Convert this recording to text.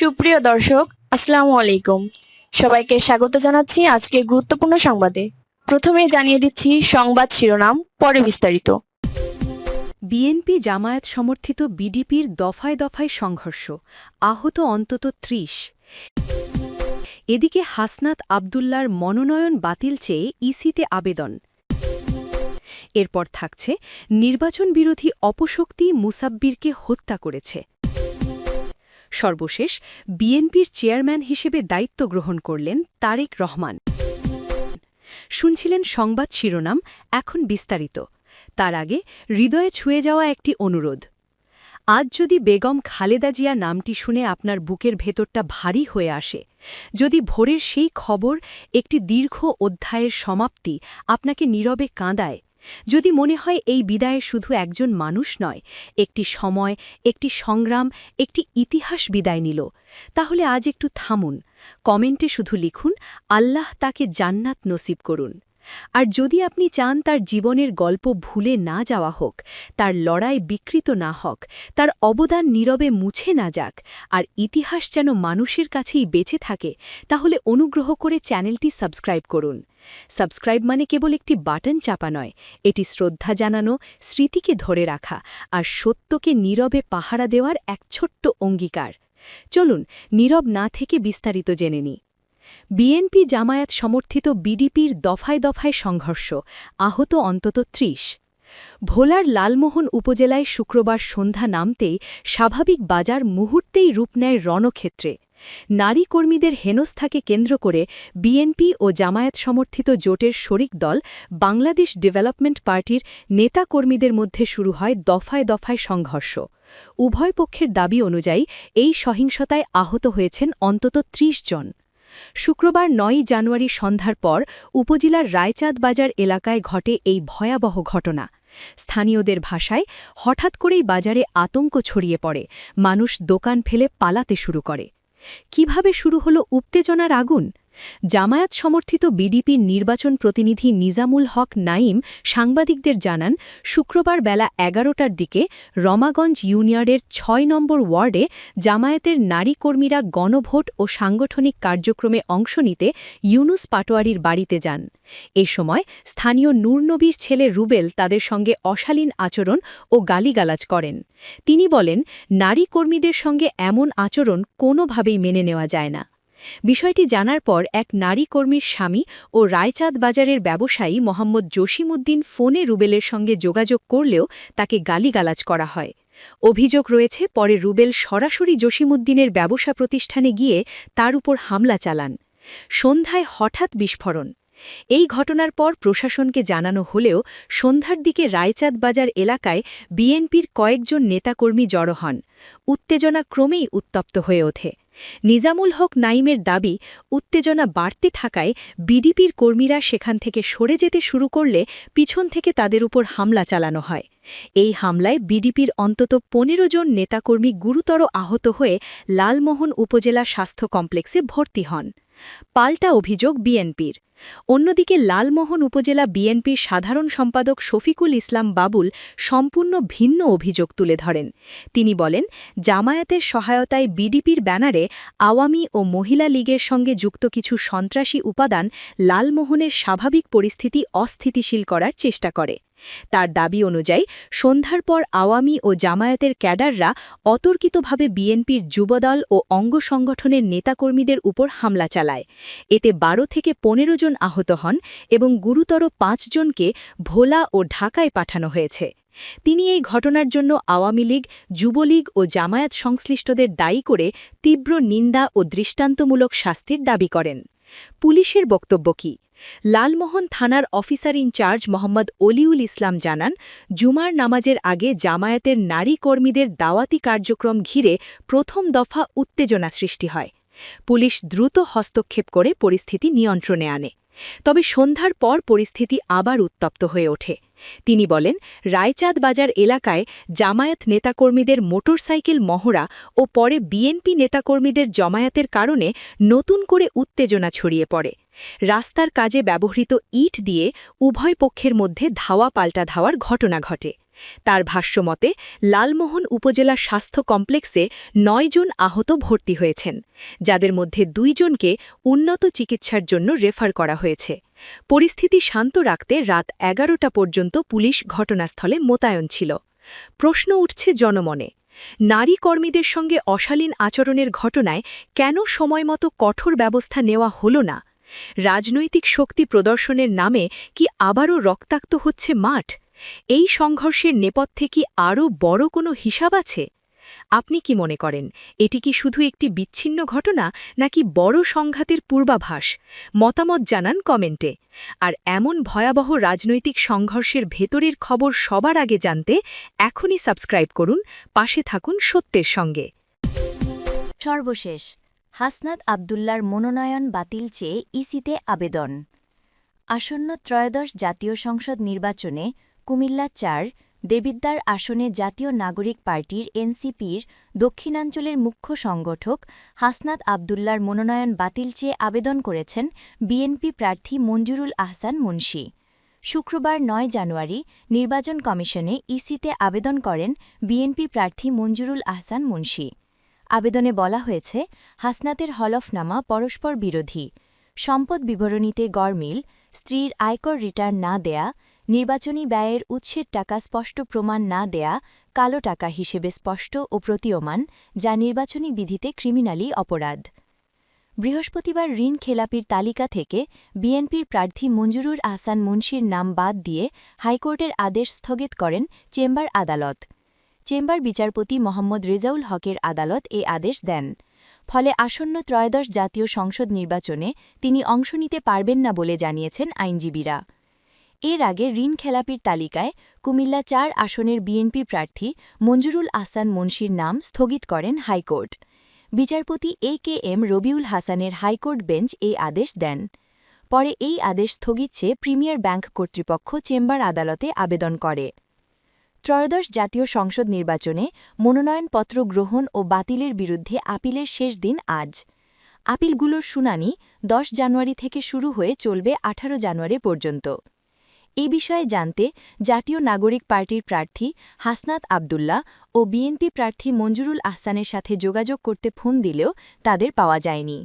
সুপ্রিয় দর্শক, আসসালামু আলাইকুম। সবাইকে স্বাগত জানাচ্ছি আজকে গুরুত্বপূর্ণ সংবাদে। প্রথমে জানিয়ে দিচ্ছি সংবাদ শিরোনাম, পরে বিস্তারিত। বিএনপি জামায়াত সমর্থিত বিডিপির দফায় দফায় সংঘর্ষ, আহত অন্তত ত্রিশ। এদিকে হাসনাত আবদুল্লার মনোনয়ন বাতিল চেয়ে ইসিতে আবেদন। এরপর থাকছে নির্বাচন বিরোধী অপশক্তি মুসাব্বিরকে হত্যা করেছে। সর্বশেষ, বিএনপির চেয়ারম্যান হিসেবে দায়িত্ব গ্রহণ করলেন তারেক রহমান। শুনছিলেন সংবাদ শিরোনাম, এখন বিস্তারিত। তার আগে, হৃদয়ে ছুঁয়ে যাওয়া একটি অনুরোধ। আজ যদি বেগম খালেদা জিয়া নামটি শুনে আপনার বুকের ভেতরটা ভারী হয়ে আসে, যদি ভোরের সেই খবর একটি দীর্ঘ অধ্যায়ের সমাপ্তি আপনাকে নীরবে কাঁদায় যদি মনে হয় এই বিদায়ে শুধু একজন মানুষ নয়, একটি সময়, একটি সংগ্রাম, একটি ইতিহাস বিদায় নিল, তাহলে আজ একটু থামুন, কমেন্টে শুধু লিখুন, আল্লাহ তাকে জান্নাত নসিব করুন। আর যদি আপনি চান তার জীবনের গল্প ভুলে না যাওয়া হোক, তার লড়াই বিকৃত না হোক, তার অবদান নীরবে মুছে না যাক, আর ইতিহাস যেন মানুষের কাছেই বেঁচে থাকে, তাহলে অনুগ্রহ করে চ্যানেলটি সাবস্ক্রাইব করুন। সাবস্ক্রাইব মানে কেবল একটি বাটন চাপা নয়, এটি শ্রদ্ধা জানানো, স্মৃতিকে ধরে রাখা, আর সত্যকে নীরবে পাহারা দেওয়ার এক ছোট্ট অঙ্গীকার। চলুন, নীরব না থেকে বিস্তারিত জেনে নিই। বিএনপি জামায়াত সমর্থিত বিডিপির দফায় দফায় সংঘর্ষ, আহত অন্তত ত্রিশ। ভোলার লালমোহন উপজেলায় শুক্রবার সন্ধ্যা নামতেই স্বাভাবিক বাজার মুহূর্তেই রূপ নেয় রণক্ষেত্রে। নারী কর্মীদের হেনস্থাকে কেন্দ্র করে বিএনপি ও জামায়াত সমর্থিত জোটের শরিক দল বাংলাদেশ ডেভেলপমেন্ট পার্টির নেতা কর্মীদের মধ্যে শুরু হয় দফায় দফায় সংঘর্ষ। উভয় পক্ষের দাবি অনুযায়ী এই সহিংসতায় আহত হয়েছেন অন্তত ত্রিশ জন। শুক্রবার নয়ই জানুয়ারি সন্ধ্যার পর উপজেলার রায়চাঁদ বাজার এলাকায় ঘটে এই ভয়াবহ ঘটনা। স্থানীয়দের ভাষায় হঠাৎ করেই বাজারে আতঙ্ক ছড়িয়ে পড়ে। মানুষ দোকান ফেলে পালাতে শুরু করে। কীভাবে শুরু হলো উত্তেজনার আগুন? জামায়াত সমর্থিত বিডিপির নির্বাচন প্রতিনিধি নিজামুল হক নাইম সাংবাদিকদের জানান, শুক্রবার বেলা এগারোটার দিকে রমাগঞ্জ ইউনিয়নের ছয় নম্বর ওয়ার্ডে জামায়াতের নারী কর্মীরা গণভোট ও সাংগঠনিক কার্যক্রমে অংশ নিতে ইউনুস পাটোয়ারির বাড়িতে যান। এ সময় স্থানীয় নূরনবীর ছেলে রুবেল তাদের সঙ্গে অশালীন আচরণ ও গালিগালাজ করেন। তিনি বলেন নারী কর্মীদের সঙ্গে এমন আচরণ কোনোভাবেই মেনে নেওয়া যায় না। বিষয়টি জানার পর এক নারী কর্মীর স্বামী ও রায়চাঁদ বাজারের ব্যবসায়ী মোহাম্মদ জসিমউদ্দিন ফোনে রুবেলের সঙ্গে যোগাযোগ করলেও তাকে গালিগালাজ করা হয়। অভিযোগ রয়েছে, পরে রুবেল সরাসরি জসিমউদ্দিনের ব্যবসা প্রতিষ্ঠানে গিয়ে তার উপর হামলা চালান। সন্ধ্যায় হঠাৎ বিস্ফোরণ। এই ঘটনার পর প্রশাসনকে জানানো হলেও সন্ধ্যার দিকে রায়চাঁদ বাজার এলাকায় বিএনপির কয়েকজন নেতাকর্মী জড়ো হন। উত্তেজনা ক্রমেই উত্তপ্ত হয়ে ওঠে। নিজামুল হক নাইমের দাবি, উত্তেজনা বাড়তে থাকায় বিডিপির কর্মীরা সেখান থেকে সরে যেতে শুরু করলে পিছন থেকে তাদের উপর হামলা চালানো হয়। এই হামলায় বিডিপির অন্তত পনেরো জন নেতাকর্মী গুরুতর আহত হয়ে লালমোহন উপজেলা স্বাস্থ্য কমপ্লেক্সে ভর্তি হন। পাল্টা অভিযোগ বিএনপির। অন্যদিকে লালমোহন উপজেলা বিএনপির সাধারণ সম্পাদক শফিকুল ইসলাম বাবুল সম্পূর্ণ ভিন্ন অভিযোগ তুলে ধরেন। তিনি বলেন, জামায়াতের সহায়তায় বিডিপির ব্যানারে আওয়ামী ও মহিলা লীগের সঙ্গে যুক্ত কিছু সন্ত্রাসী উপাদান লালমোহনের স্বাভাবিক পরিস্থিতি অস্থিতিশীল করার চেষ্টা করে। তার দাবি অনুযায়ী, সন্ধ্যার পর আওয়ামী ও জামায়াতের ক্যাডাররা অতর্কিতভাবে বিএনপির যুবদল ও অঙ্গ সংগঠনের নেতাকর্মীদের উপর হামলা চালায়। এতে বারো থেকে পনেরো জন আহত হন এবং গুরুতর পাঁচজনকে ভোলা ও ঢাকায় পাঠানো হয়েছে। তিনি এই ঘটনার জন্য আওয়ামী লীগ, যুবলীগ ও জামায়াত সংশ্লিষ্টদের দায়ী করে তীব্র নিন্দা ও দৃষ্টান্তমূলক শাস্তির দাবি করেন। পুলিশের বক্তব্য কি? লালমোহন থানার officer in charge Mohammad Oliul Islam জানান, জুমার নামাজের আগে জামায়াতের নারী কর্মীদের দাওয়াতি কার্যক্রম ঘিরে প্রথম দফা উত্তেজনা সৃষ্টি হয়। পুলিশ দ্রুত হস্তক্ষেপ করে পরিস্থিতি নিয়ন্ত্রণে আনে। তবে সন্ধ্যার পর পরিস্থিতি আবার উত্তপ্ত হয়ে ওঠে। তিনি বলেন, রায়চাঁদ বাজার এলাকায় জামায়াত নেতাকর্মীদের মোটরসাইকেল মহড়া ও পরে বিএনপি নেতাকর্মীদের জমায়াতের কারণে নতুন করে উত্তেজনা ছড়িয়ে পড়ে। রাস্তার কাজে ব্যবহৃত ইট দিয়ে উভয় পক্ষের মধ্যে ধাওয়া পাল্টা ধাওয়ার ঘটনা ঘটে। তার ভাষ্যমতে, লালমোহন উপজেলা স্বাস্থ্য কমপ্লেক্সে নয় জন আহত ভর্তি হয়েছেন, যাদের মধ্যে দুইজনকে উন্নত চিকিৎসার জন্য রেফার করা হয়েছে। পরিস্থিতি শান্ত রাখতে রাত এগারোটা পর্যন্ত পুলিশ ঘটনাস্থলে মোতায়েন ছিল। প্রশ্ন উঠছে জনমনে, নারী কর্মীদের সঙ্গে অশালীন আচরণের ঘটনায় কেন সময়মতো কঠোর ব্যবস্থা নেওয়া হল না? রাজনৈতিক শক্তি প্রদর্শনের নামে কি আবারও রক্তাক্ত হচ্ছে মাঠ? এই সংঘর্ষের নেপথ্যে কি আরও বড় কোনো হিসাব আছে? আপনি কি মনে করেন, এটি কি শুধু একটি বিচ্ছিন্ন ঘটনা, নাকি বড় সংঘাতের পূর্বাভাস? মতামত জানান কমেন্টে। আর এমন ভয়াবহ রাজনৈতিক সংঘর্ষের ভেতরের খবর সবার আগে জানতে এখনই সাবস্ক্রাইব করুন, পাশে থাকুন সত্যের সঙ্গে। সর্বশেষ, হাসনাত আবদুল্লার মনোনয়ন বাতিল চেয়ে ইসিতে আবেদন। আসন্ন ত্রয়োদশ জাতীয় সংসদ নির্বাচনে কুমিল্লা চার দেবিদ্দার আসনে জাতীয় নাগরিক পার্টির এনসিপির দক্ষিণাঞ্চলের মুখ্য সংগঠক হাসনাত আবদুল্লার মনোনয়ন বাতিল চেয়ে আবেদন করেছেন বিএনপি প্রার্থী মঞ্জুরুল আহসান মুন্সি। শুক্রবার নয় জানুয়ারি নির্বাচন কমিশনে ইসিতে আবেদন করেন বিএনপি প্রার্থী মঞ্জুরুল আহসান মুন্সি। আবেদনে বলা হয়েছে, হাসনাতের হলফনামা পরস্পর বিরোধী। সম্পদ বিবরণীতে গড়মিল স্ত্রীর আয়কর রিটার্ন না দেয়া নির্বাচনী ব্যয়ের উৎসের টাকা স্পষ্ট প্রমাণ না দেয়া, কালো টাকা হিসেবে স্পষ্ট ও প্রতীয়মান, যা নির্বাচনী বিধিতে ক্রিমিনালি অপরাধ। বৃহস্পতিবার ঋণ খেলাপির তালিকা থেকে বিএনপির প্রার্থী মঞ্জুরুর আহসান মুন্সির নাম বাদ দিয়ে হাইকোর্টের আদেশ স্থগিত করেন চেম্বার আদালত। চেম্বার বিচারপতি মোহাম্মদ রেজাউল হকের আদালত এ আদেশ দেন। ফলে আসন্ন ত্রয়োদশ জাতীয় সংসদ নির্বাচনে তিনি অংশ নিতে পারবেন না বলে জানিয়েছেন আইনজীবীরা। এর আগে ঋণ খেলাপির তালিকায় কুমিল্লা চার আসনের বিএনপি প্রার্থী মঞ্জুরুল আহসান মুন্সির নাম স্থগিত করেন হাইকোর্ট। বিচারপতি এ কে এম রবিউল হাসানের হাইকোর্ট বেঞ্চ এই আদেশ দেন। পরে এই আদেশ স্থগিত চেয়ে প্রিমিয়ার ব্যাংক কর্তৃপক্ষ চেম্বার আদালতে আবেদন করে। ত্রয়োদশ জাতীয় সংসদ নির্বাচনে মনোনয়নপত্র গ্রহণ ও বাতিলের বিরুদ্ধে আপিলের শেষ দিন আজ। আপিলগুলোর শুনানি ১০ জানুয়ারি থেকে শুরু হয়ে চলবে ১৮ জানুয়ারি পর্যন্ত। এ বিষয়ে জানতে জাতীয় নাগরিক পার্টির প্রার্থী হাসনাত আবদুল্লাহ ও বিএনপি প্রার্থী মঞ্জুরুল আহসানের সাথে যোগাযোগ করতে ফোন দিলেও তাদের পাওয়া যায়নি।